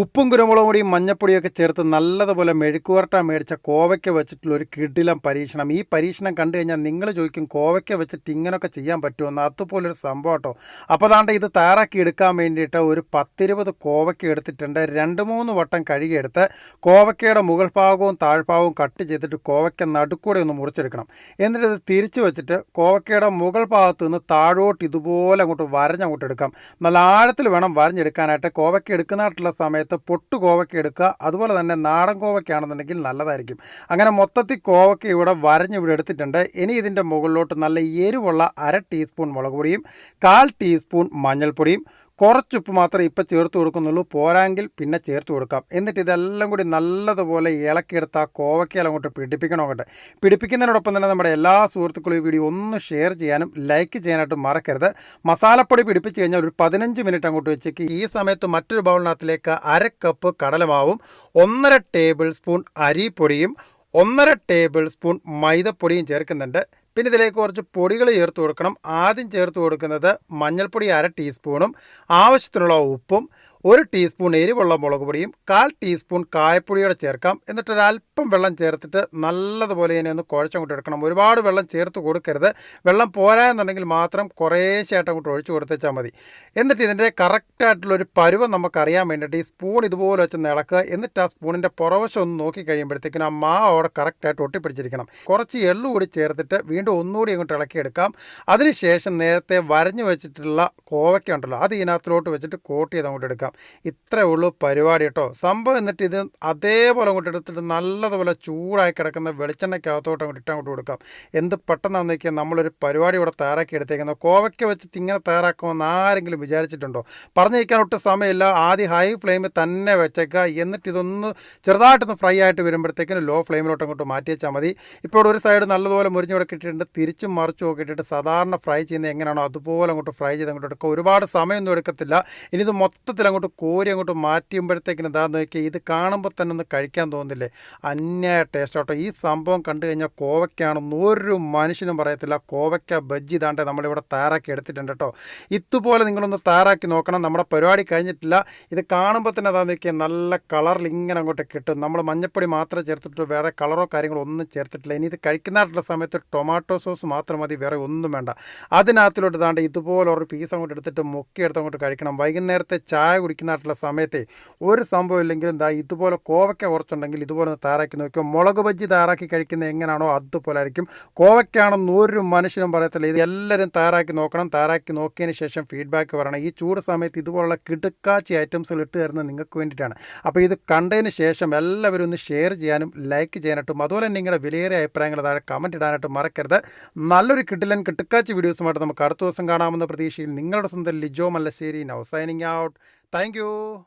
ഉപ്പും കുരുമുളകും പൊടിയും മഞ്ഞപ്പൊടിയൊക്കെ ചേർത്ത് നല്ലതുപോലെ മെഴുക്കുവരട്ട മേടിച്ച കോവയ്ക്ക വെച്ചിട്ടുള്ള ഒരു കിടിലം പരീക്ഷണം. ഈ പരീക്ഷണം കണ്ടു കഴിഞ്ഞാൽ നിങ്ങൾ ചോദിക്കും കോവയ്ക്ക വെച്ചിട്ട് ഇങ്ങനെയൊക്കെ ചെയ്യാൻ പറ്റുമെന്ന്. അതുപോലൊരു സംഭവം കേട്ടോ. അപ്പോൾ അതാണ്ട് ഇത് തയ്യാറാക്കി എടുക്കാൻ വേണ്ടിയിട്ട് ഒരു പത്തിരുപത് കോവയ്ക്ക എടുത്തിട്ടുണ്ട്. രണ്ട് മൂന്ന് വട്ടം കഴുകിയെടുത്ത് കോവയ്ക്കയുടെ മുകൾ ഭാഗവും താഴ്ഭാഗവും കട്ട് ചെയ്തിട്ട് കോവയ്ക്ക നടുക്കൂടെ ഒന്ന് മുറിച്ചെടുക്കണം. എന്നിട്ട് ഇത് തിരിച്ചു വെച്ചിട്ട് കോവയ്ക്കയുടെ മുകൾ ഭാഗത്ത് നിന്ന് താഴോട്ട് ഇതുപോലെ അങ്ങോട്ട് വരഞ്ഞങ്ങോട്ട് എടുക്കാം. നല്ല ആഴത്തിൽ വേണം വരഞ്ഞെടുക്കാനായിട്ട്. കോവയ്ക്ക എടുക്കുന്നതായിട്ടുള്ള സമയത്ത് പൊട്ടു കോവയ്ക്ക എടുക്കുക. അതുപോലെ തന്നെ നാടൻ കോവയ്ക്കാണെന്നുണ്ടെങ്കിൽ നല്ലതായിരിക്കും. അങ്ങനെ മൊത്തത്തിൽ കോവയ്ക്ക ഇവിടെ വരഞ്ഞ് ഇവിടെ എടുത്തിട്ടുണ്ട്. ഇനി ഇതിന്റെ മുകളിലോട്ട് നല്ല എരിവുള്ള അര ടീസ്പൂൺ മുളക് പൊടിയും കാൽ ടീസ്പൂൺ മഞ്ഞൾപ്പൊടിയും കുറച്ചുപ്പ് മാത്രമേ ഇപ്പോൾ ചേർത്ത് കൊടുക്കുന്നുള്ളൂ. പോരാങ്കിൽ പിന്നെ ചേർത്ത് കൊടുക്കാം. എന്നിട്ട് ഇതെല്ലാം കൂടി നല്ലതുപോലെ ഇളക്കിയെടുത്ത് ആ കോവയ്ക്കൽ അങ്ങോട്ട് പിടിപ്പിക്കണം അങ്ങോട്ട്. പിടിപ്പിക്കുന്നതിനോടൊപ്പം തന്നെ നമ്മുടെ എല്ലാ സുഹൃത്തുക്കളും ഈ വീഡിയോ ഒന്ന് ഷെയർ ചെയ്യാനും ലൈക്ക് ചെയ്യാനായിട്ട് മറക്കരുത്. മസാലപ്പൊടി പിടിപ്പിച്ച് കഴിഞ്ഞാൽ ഒരു പതിനഞ്ച് മിനിറ്റ് അങ്ങോട്ട് വെച്ചേക്ക്. ഈ സമയത്ത് മറ്റൊരു ബൗളിനകത്തിലേക്ക് അര കപ്പ് കടലമാവും ഒന്നര ടേബിൾ സ്പൂൺ അരിപ്പൊടിയും ഒന്നര ടേബിൾ സ്പൂൺ മൈദപ്പൊടിയും ചേർക്കുന്നുണ്ട്. പിന്നെ ഇതിലേക്ക് കുറച്ച് പൊടികൾ ചേർത്ത് കൊടുക്കണം. ആദ്യം ചേർത്ത് കൊടുക്കുന്നത് മഞ്ഞൾപ്പൊടി അര ടീസ്പൂണും ആവശ്യത്തിനുള്ള ഉപ്പും ഒരു ടീസ്പൂൺ എരിവുള്ള മുളക് പൊടിയും കാൽ ടീസ്പൂൺ കായപ്പൊടിയോടെ ചേർക്കാം. എന്നിട്ട് വെള്ളം ചേർത്തിട്ട് നല്ലതുപോലെ ഇതിനെ ഒന്ന് കുഴച്ചങ്ങോട്ട് എടുക്കണം. ഒരുപാട് വെള്ളം ചേർത്ത് കൊടുക്കരുത്. വെള്ളം പോരാ എന്നുണ്ടെങ്കിൽ മാത്രം കുറേശ്ശായിട്ട് അങ്ങോട്ട് ഒഴിച്ചു കൊടുത്തേച്ചാൽ മതി. എന്നിട്ട് ഇതിന്റെ കറക്റ്റായിട്ടുള്ളൊരു പരുവം നമുക്കറിയാൻ വേണ്ടിയിട്ട് ഈ സ്പൂൺ ഇതുപോലെ വെച്ച് ഇളക്കുക എന്നിട്ട് ആ സ്പൂണിന്റെ പുറവശം ഒന്ന് നോക്കി കഴിയുമ്പോഴത്തേക്കിനും ആ മാവ് അവിടെ കറക്റ്റായിട്ട് ഒട്ടിപ്പിടിച്ചിരിക്കണം. കുറച്ച് എള്ളു കൂടി ചേർത്തിട്ട് വീണ്ടും ഒന്നുകൂടി അങ്ങോട്ട് ഇളക്കിയെടുക്കാം അതിനുശേഷം നേരത്തെ വരഞ്ഞു വെച്ചിട്ടുള്ള കോവയ്ക്ക ഉണ്ടല്ലോ അത് ഇതിനകത്തിലോട്ട് വെച്ചിട്ട് കോട്ട് ചെയ്ത് അങ്ങോട്ട് എടുക്കാം. ഇത്രേ ഉള്ളൂ പരിപാടി കേട്ടോ. സംഭവം എന്നിട്ട് ഇത് അതേപോലെ അങ്ങോട്ട് എടുത്തിട്ട് നല്ലതുപോലെ ചൂടായി കിടക്കുന്ന വെളിച്ചെണ്ണയ്ക്കകത്തോട്ട് അങ്ങോട്ട് ഇട്ട് അങ്ങോട്ട് കൊടുക്കാം. എന്ത് പെട്ടെന്നാന്ന് നോക്കിയാൽ നമ്മളൊരു പരിപാടി ഇവിടെ തയ്യാറാക്കി എടുത്തേക്കുന്നത് കോവയ്ക്ക വെച്ചിട്ട് ഇങ്ങനെ തയ്യാറാക്കുമെന്ന് ആരെങ്കിലും വിചാരിച്ചിട്ടുണ്ടോ? പറഞ്ഞു വയ്ക്കാൻ ഒട്ടും സമയമില്ല. ആദ്യം ഹൈ ഫ്ലെയിമിൽ തന്നെ വെച്ചേക്കുക. എന്നിട്ട് ഇതൊന്ന് ചെറുതായിട്ടൊന്ന് ഫ്രൈ ആയിട്ട് വരുമ്പോഴത്തേക്കിനും ലോ ഫ്ലെയിമിലോട്ട് അങ്ങോട്ട് മാറ്റി വെച്ചാൽ മതി. ഇപ്പോൾ ഒരു സൈഡ് നല്ലതുപോലെ മുരിഞ്ഞ് ഇവിടെ ഇട്ടിട്ടുണ്ട് തിരിച്ചും മറിച്ചും ഒക്കെ ഇട്ടിട്ട് സാധാരണ ഫ്രൈ ചെയ്യുന്നത് എങ്ങനെയാണോ അതുപോലെ അങ്ങോട്ട് ഫ്രൈ ചെയ്ത് അങ്ങോട്ട് എടുക്കുക. ഒരുപാട് സമയമൊന്നും എടുക്കത്തില്ല. ഇനി ഇത് മൊത്തത്തിൽ അങ്ങോട്ട് കോരി അങ്ങോട്ട് മാറ്റിയുമ്പോഴത്തേക്കിന് ഇതാ നോക്കി ഇത് കാണുമ്പോൾ തന്നെ ഒന്ന് കഴിക്കാൻ തോന്നുന്നില്ലേ അന്യായ ടേസ്റ്റ് ആട്ടോ. ഈ സംഭവം കണ്ടു കഴിഞ്ഞാൽ കോവയ്ക്കാണെന്ന് ഒരു മനുഷ്യനും പറയത്തില്ല. കോവയ്ക്ക ബജ്ജി ഇതാണ്ട് നമ്മളിവിടെ തയ്യാറാക്കി എടുത്തിട്ടുണ്ട് കേട്ടോ. ഇതുപോലെ നിങ്ങളൊന്ന് തയ്യാറാക്കി നോക്കണം. നമ്മുടെ പരിപാടി കഴിഞ്ഞിട്ടില്ല. ഇത് കാണുമ്പോൾ തന്നെ അതാ നോക്കിയാൽ നല്ല കളറിൽ ഇങ്ങനെ അങ്ങോട്ട് കിട്ടും. നമ്മൾ മഞ്ഞപ്പൊടി മാത്രം ചേർത്തിട്ട് വേറെ കളറോ കാര്യങ്ങളോ ഒന്നും ചേർത്തിട്ടില്ല. ഇനി ഇത് കഴിക്കുന്നതായിട്ടുള്ള സമയത്ത് ടൊമാറ്റോ സോസ് മാത്രം മതി. വേറെ ഒന്നും വേണ്ട. അതിനകത്തിലോട്ട് താണ്ട് ഇതുപോലെ ഒരു പീസ് അങ്ങോട്ട് എടുത്തിട്ട് മുക്കി എടുത്ത് അങ്ങോട്ട് കഴിക്കണം. വൈകുന്നേരത്തെ ചായ കുടിക്കുന്നതായിട്ടുള്ള സമയത്തെ ഒരു സംഭവം ഇല്ലെങ്കിലും എന്താ ഇതുപോലെ കോവയ്ക്ക കുറച്ചുണ്ടെങ്കിൽ ഇതുപോലെ ഒന്ന് തയ്യാറാക്കി നോക്കിയോ? മുളക് ബജ്ജി തയ്യാറാക്കി കഴിക്കുന്നത് എങ്ങനെയാണോ അതുപോലെ ആയിരിക്കും കോവയ്ക്കാണെന്ന് ഒരു മനുഷ്യനും പറയത്തില്ല. ഇത് എല്ലാവരും തയ്യാറാക്കി നോക്കണം. തയ്യാറാക്കി നോക്കിയതിന് ശേഷം ഫീഡ്ബാക്ക് പറയണം. ഈ ചൂട് സമയത്ത് ഇതുപോലുള്ള കിടുക്കാച്ചി ഐറ്റംസുകൾ ഇട്ട് തരുന്നത് നിങ്ങൾക്ക് വേണ്ടിയിട്ടാണ്. അപ്പോൾ ഇത് കണ്ടതിന് ശേഷം എല്ലാവരും ഒന്ന് ഷെയർ ചെയ്യാനും ലൈക്ക് ചെയ്യാനായിട്ടും അതുപോലെ തന്നെ നിങ്ങളുടെ വിലയേറിയ അഭിപ്രായങ്ങൾ താഴെ കമന്റ് ഇടാനായിട്ടും മറക്കരുത്. നല്ലൊരു കിട്ടിലൻ കിട്ടുക്കാച്ചി വീഡിയോസുമായിട്ട് നമുക്ക് അടുത്ത ദിവസം കാണാമെന്ന പ്രതീക്ഷയിൽ നിങ്ങളുടെ സ്വന്തം Lijo Mallassery now signing out Thank you.